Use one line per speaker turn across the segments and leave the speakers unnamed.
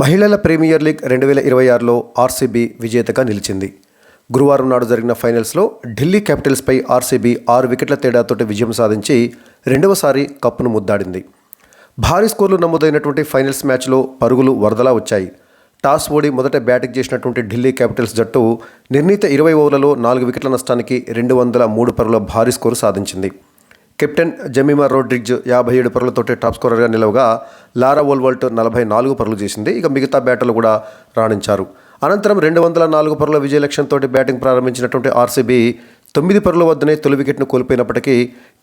మహిళల premier league రెండు వేల ఇరవై ఆరులో ఆర్సీబీ విజేతగా నిలిచింది. గురువారం నాడు జరిగిన ఫైనల్స్లో ఢిల్లీ క్యాపిటల్స్పై ఆర్సీబీ ఆరు వికెట్ల తేడాతోటి విజయం సాధించి రెండవసారి కప్పును ముద్దాడింది. భారీ స్కోర్లు నమోదైనటువంటి ఫైనల్స్ మ్యాచ్లో పరుగులు వరదలా వచ్చాయి. టాస్ ఓడి మొదట బ్యాటింగ్ చేసినటువంటి ఢిల్లీ క్యాపిటల్స్ జట్టు నిర్ణీత ఇరవై ఓవర్లలో నాలుగు వికెట్ల నష్టానికి రెండు వందల మూడు పరుగుల భారీ స్కోరు సాధించింది. కెప్టెన్ జమీమా రోడ్రిగ్జ్ యాభై ఏడు పరులతోటి టాప్ స్కోరర్గా నిలవగా లారా వోల్వాల్ట్ నలభై నాలుగు పరులు చేసింది. ఇక మిగతా బ్యాటర్లు కూడా రాణించారు. అనంతరం రెండు వందల నాలుగు పరుల విజయ లక్ష్యంతో బ్యాటింగ్ ప్రారంభించినటువంటి ఆర్సీబీ తొమ్మిది పరుల వద్దనే తొలి వికెట్ను కోల్పోయినప్పటికీ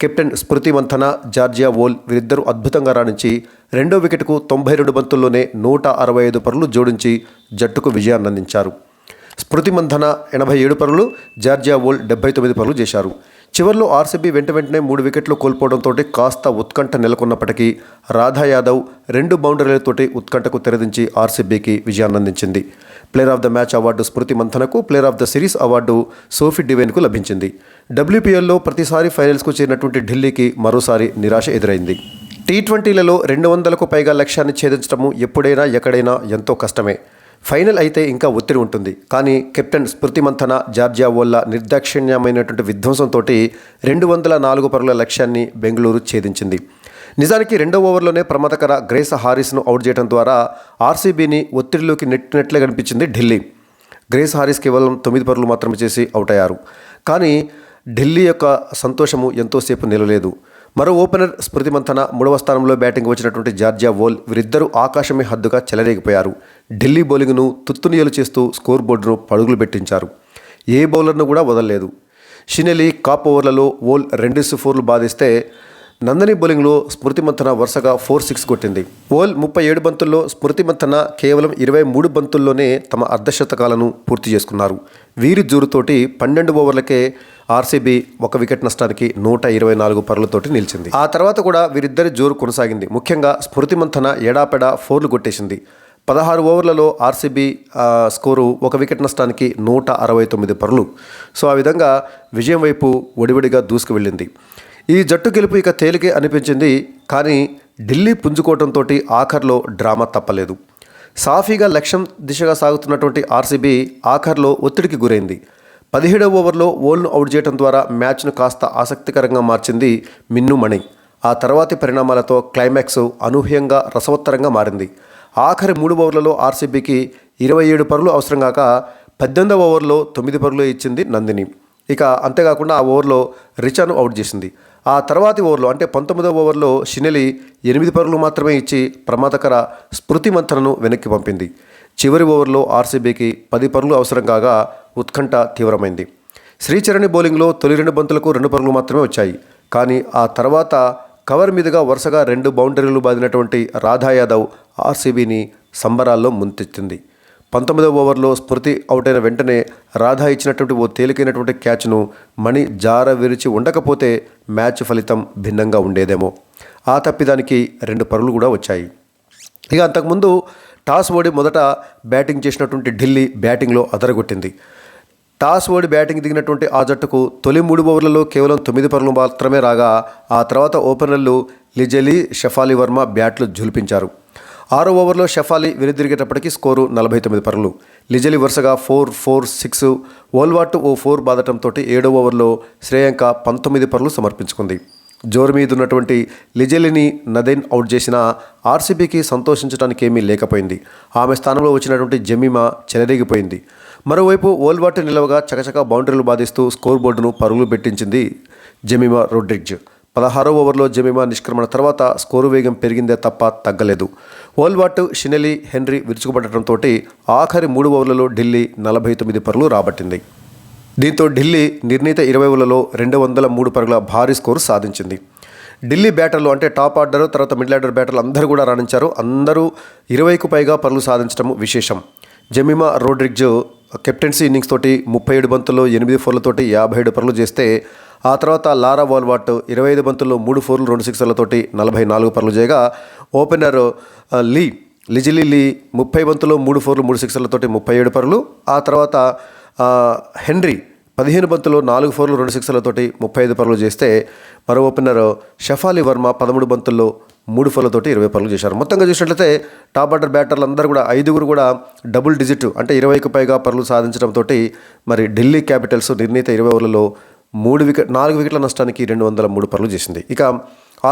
captain Smriti Mandhana Georgia Voll వీరిద్దరూ అద్భుతంగా రాణించి రెండో వికెట్కు తొంభై రెండు బంతుల్లోనే నూట అరవై ఐదు పరులు జోడించి జట్టుకు విజయాన్ని అందించారు స్మృతి మంథన ఎనభై ఏడు పరులు జార్జియా వోల్ డెబ్బై తొమ్మిది పరులు చేశారు. చివరిలో ఆర్సీబీ వెంట వెంటనే మూడు వికెట్లు కోల్పోవడంతో కాస్త ఉత్కంఠ నెలకొన్నప్పటికీ రాధా యాదవ్ రెండు బౌండరీలతోటి ఉత్కంఠకు తెరదించి ఆర్సీబీకి విజయాన్ని అందించింది player of the match award Smriti మంథనకు player of the series award Sophie డివైన్కు లభించింది. డబ్ల్యూపీఎల్లో ప్రతిసారి ఫైనల్స్కు చేరినటువంటి ఢిల్లీకి మరోసారి నిరాశ ఎదురైంది. టీ ట్వంటీలలో రెండు వందలకు పైగా లక్ష్యాన్ని ఛేదించడము ఎప్పుడైనా ఎక్కడైనా ఎంతో కష్టమే. ఫైనల్ అయితే ఇంకా ఒత్తిడి ఉంటుంది. కానీ కెప్టెన్ స్మృతి మంథన జార్జియా వల్ల నిర్దాక్షిణ్యమైనటువంటి విధ్వంసంతో రెండు వందల నాలుగు పరుల లక్ష్యాన్ని బెంగళూరు ఛేదించింది. నిజానికి రెండో ఓవర్లోనే ప్రమాదకర గ్రేస్ హారిస్ను అవుట్ చేయడం ద్వారా ఆర్సీబీని ఒత్తిడిలోకి నెట్టినట్లే కనిపించింది ఢిల్లీ. గ్రేస్ హారిస్ కేవలం తొమ్మిది పరులు మాత్రమే చేసి అవుట్ అయ్యారు. కానీ ఢిల్లీ యొక్క సంతోషము ఎంతోసేపు నిలలేదు. మరో ఓపెనర్ స్మృతి మంథన మూడవ స్థానంలో బ్యాటింగ్ వచ్చినటువంటి జార్జియా వోల్ వీరిద్దరూ ఆకాశమే హద్దుగా చెలరేగిపోయారు. ఢిల్లీ బౌలింగ్ను తుత్తునియలు చేస్తూ స్కోర్ బోర్డును పడుగులు పెట్టించారు. ఏ బౌలర్ను కూడా వదలలేదు. షినెలి కాప్ ఓవర్లలో వోల్ రెండు ఫోర్లు బాధిస్తే నందని బౌలింగ్లో స్మృతి మంథన వరుసగా ఫోర్ సిక్స్ కొట్టింది. ఓల్ ముప్పై ఏడు బంతుల్లో స్మృతి మంథన కేవలం ఇరవై మూడు బంతుల్లోనే తమ అర్ధశతకాలను పూర్తి చేసుకున్నారు. వీరి జూరుతోటి పన్నెండు ఓవర్లకే ఆర్సీబీ ఒక వికెట్ నష్టానికి నూట ఇరవై నాలుగు పరులతోటి నిలిచింది. ఆ తర్వాత కూడా వీరిద్దరి జోరు కొనసాగింది. ముఖ్యంగా స్మృతి మంథన ఎడాపెడా ఫోర్లు కొట్టేసింది. పదహారు ఓవర్లలో ఆర్సీబీ స్కోరు ఒక వికెట్ నష్టానికి నూట అరవై తొమ్మిది పరులు సో ఆ విధంగా విజయం వైపు ఒడివడిగా దూసుకు వెళ్ళింది. ఈ జట్టు గెలుపు ఇక తేలికే అనిపించింది కానీ ఢిల్లీ పుంజుకోవడంతో ఆఖర్లో డ్రామా తప్పలేదు. సాఫీగా లక్ష్యం దిశగా సాగుతున్నటువంటి ఆర్సీబీ ఆఖర్లో ఒత్తిడికి గురైంది. పదిహేడవ ఓవర్లో ఓల్ను అవుట్ చేయడం ద్వారా మ్యాచ్ను కాస్త ఆసక్తికరంగా మార్చింది మిన్ను మణి. ఆ తర్వాతి పరిణామాలతో క్లైమాక్స్ అనూహ్యంగా రసవత్తరంగా మారింది. ఆఖరి మూడు ఓవర్లలో ఆర్సీబీకి ఇరవై ఏడు పరుగులు అవసరం కాక పద్దెనిమిదవ ఓవర్లో తొమ్మిది పరుగులు ఇచ్చింది నందిని. ఇక అంతేకాకుండా ఆ ఓవర్లో రిచాను అవుట్ చేసింది. ఆ తర్వాతి ఓవర్లో అంటే పంతొమ్మిదవ ఓవర్లో షినెలి ఎనిమిది పరుగులు మాత్రమే ఇచ్చి ప్రమాదకర స్మృతి మంథనను వెనక్కి పంపింది. చివరి ఓవర్లో ఆర్సీబీకి పది పరుగులు అవసరం కాగా ఉత్కంఠ తీవ్రమైంది. శ్రీచరణి బౌలింగ్లో తొలి రెండు బంతులకు రెండు పరుగులు మాత్రమే వచ్చాయి. కానీ ఆ తర్వాత కవర్ మీదుగా వరుసగా రెండు బౌండరీలు బాదినటువంటి రాధా యాదవ్ ఆర్సీబీని సంబరాల్లో ముంచెత్తింది. పంతొమ్మిదవ ఓవర్లో స్మృతి అవుట్ అయిన వెంటనే రాధా ఇచ్చినటువంటి ఓ తేలికైనటువంటి క్యాచ్ను మణి జార విరిచి ఉండకపోతే మ్యాచ్ ఫలితం భిన్నంగా ఉండేదేమో. ఆ తప్పిదానికి రెండు పరుగులు కూడా వచ్చాయి. ఇక అంతకుముందు టాస్ ఓడి మొదట బ్యాటింగ్ చేసినటువంటి ఢిల్లీ బ్యాటింగ్లో అదరగొట్టింది. టాస్ ఓడి బ్యాటింగ్ దిగినటువంటి ఆ జట్టుకు తొలి మూడు ఓవర్లలో కేవలం తొమ్మిది పరుగులు మాత్రమే రాగా ఆ తర్వాత ఓపెనర్లు లిజలీ షఫాలి వర్మ బ్యాట్లు జులిపించారు ఆరో ఓవర్లో షఫాలి వెనుదిరిగేటప్పటికి స్కోరు నలభై తొమ్మిది పరులు లిజలి వరుసగా ఫోర్ ఫోర్ సిక్స్ ఓల్వాట్ ఓ ఫోర్ బాదటంతో ఏడో ఓవర్లో శ్రేయాంక పంతొమ్మిది పరులు సమర్పించుకుంది. జోరు మీద ఉన్నటువంటి లిజెలిని నదెన్ అవుట్ చేసిన ఆర్సీబీకి సంతోషించడానికేమీ లేకపోయింది. ఆమె స్థానంలో వచ్చినటువంటి జమీమా చెలరేగిపోయింది. మరోవైపు ఓల్వాట్ నిలవగా చకచక బౌండరీలు బాధిస్తూ స్కోర్ బోర్డును పరుగులు పెట్టించింది జమీమా రోడ్రిడ్జ్ పదహారో ఓవర్లో జమీమా నిష్క్రమణ తర్వాత స్కోరు వేగం పెరిగిందే తప్ప తగ్గలేదు. ఓల్వాట్ షినెలి హెన్రీ విరుచుకుపడటంతో ఆఖరి మూడు ఓవర్లలో ఢిల్లీ నలభై తొమ్మిది పరుగులు రాబట్టింది. దీంతో ఢిల్లీ నిర్ణీత ఇరవై ఓవర్లలో రెండు వందల మూడు పరుగుల భారీ స్కోరు సాధించింది. ఢిల్లీ బ్యాటర్లు అంటే టాప్ ఆర్డర్ తర్వాత మిడిల్ ఆర్డర్ బ్యాటర్లు అందరూ కూడా రాణించారు. అందరూ ఇరవైకు పైగా పరుగులు సాధించడం విశేషం. జమీమా రోడ్రిగ్జ్ కెప్టెన్సీ ఇన్నింగ్స్ తోటి ముప్పై ఏడు బంతుల్లో ఎనిమిది ఫోర్లతోటి యాభై ఏడు పరులు చేస్తే ఆ తర్వాత లారా వాల్వాట్ ఇరవై ఐదు బంతుల్లో మూడు ఫోర్లు రెండు సిక్సర్లతోటి నలభై నాలుగు పరులు చేయగా ఓపెనర్ లీ లిజిలీ లీ ముప్పై బంతుల్లో మూడు ఫోర్లు మూడు సిక్సర్లతోటి ముప్పై ఏడు పరులు ఆ తర్వాత హెన్రీ పదిహేను బంతులు నాలుగు ఫోర్లు రెండు సిక్స్లతోటి ముప్పై ఐదు పరుగులు చేస్తే మరో ఓపెనర్ షఫాలి వర్మ పదమూడు బంతుల్లో మూడు ఫోర్లతోటి ఇరవై పరుగులు చేశారు. మొత్తంగా చూసినట్లయితే టాప్ ఆర్డర్ బ్యాటర్లు అందరూ కూడా ఐదుగురు కూడా డబుల్ డిజిట్ అంటే ఇరవైకి పైగా పరుగులు సాధించడంతో మరి ఢిల్లీ క్యాపిటల్స్ నిర్ణీత ఇరవై ఓవర్లలో మూడు వికెట్ నాలుగు వికెట్ల నష్టానికి రెండు వందల మూడు పరుగులు చేసింది. ఇక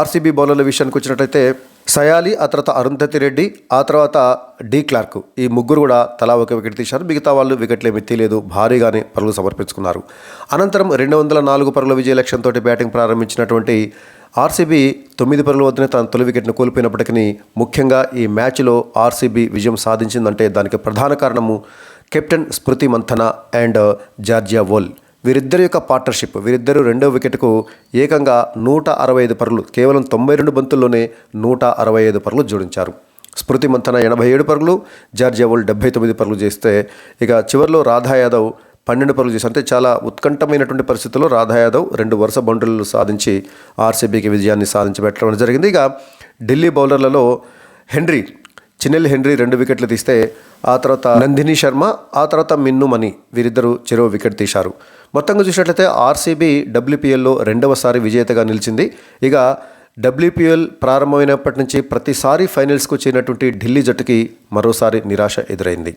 ఆర్సీబీ బౌలర్ల విషయానికి వచ్చినట్టయితే సయాలి ఆ తర్వాత అరుంధతి రెడ్డి ఆ తర్వాత డి క్లార్క్. ఈ ముగ్గురు కూడా తలా ఒక వికెట్ తీశారు. మిగతా వాళ్ళు వికెట్లు ఏమి తీయలేదు. భారీగానే పరుగులు సమర్పించుకున్నారు. అనంతరం రెండు వందల నాలుగు పరుగుల విజయ లక్ష్యంతో బ్యాటింగ్ ప్రారంభించినటువంటి ఆర్సీబీ తొమ్మిది పరుగుల వద్దనే తన తొలి వికెట్ను కోల్పోయినప్పటికీ ముఖ్యంగా ఈ మ్యాచ్లో ఆర్సీబీ విజయం సాధించిందంటే దానికి ప్రధాన కారణము captain Smriti Mandhana and Georgia Voll. వీరిద్దరి యొక్క పార్ట్నర్షిప్ వీరిద్దరూ రెండో వికెట్కు ఏకంగా నూట అరవై ఐదు పరుగులు కేవలం తొంభై రెండు బంతుల్లోనే నూట అరవై ఐదు పరుగులు జోడించారు. స్మృతి మంతన ఎనభై ఏడు పరుగులు జార్జియావుల్ డెబ్బై తొమ్మిది పరుగులు చేస్తే ఇక చివరిలో రాధా యాదవ్ పన్నెండు పరుగులు చేసి అంటే చాలా ఉత్కంఠమైనటువంటి పరిస్థితుల్లో రాధా యాదవ్ రెండు వరుస బౌండరీలు సాధించి ఆర్సీబీకి విజయాన్ని సాధించబెట్టడం జరిగింది. ఇక ఢిల్లీ బౌలర్లలో హెన్రీ చిన్నెల్ హెన్రీ రెండు వికెట్లు తీస్తే ఆ తర్వాత నందిని శర్మ ఆ తర్వాత మిన్ను మణి వీరిద్దరూ చెరో వికెట్ తీశారు. మొత్తంగా చూసినట్లయితే ఆర్సీబీ డబ్ల్యూపీఎల్లో రెండవసారి విజేతగా నిలిచింది. ఇక డబ్ల్యూపీఎల్ ప్రారంభమైనప్పటి నుంచి ప్రతిసారి ఫైనల్స్కు చేరినటువంటి ఢిల్లీ జట్టుకి మరోసారి నిరాశ ఎదురైంది.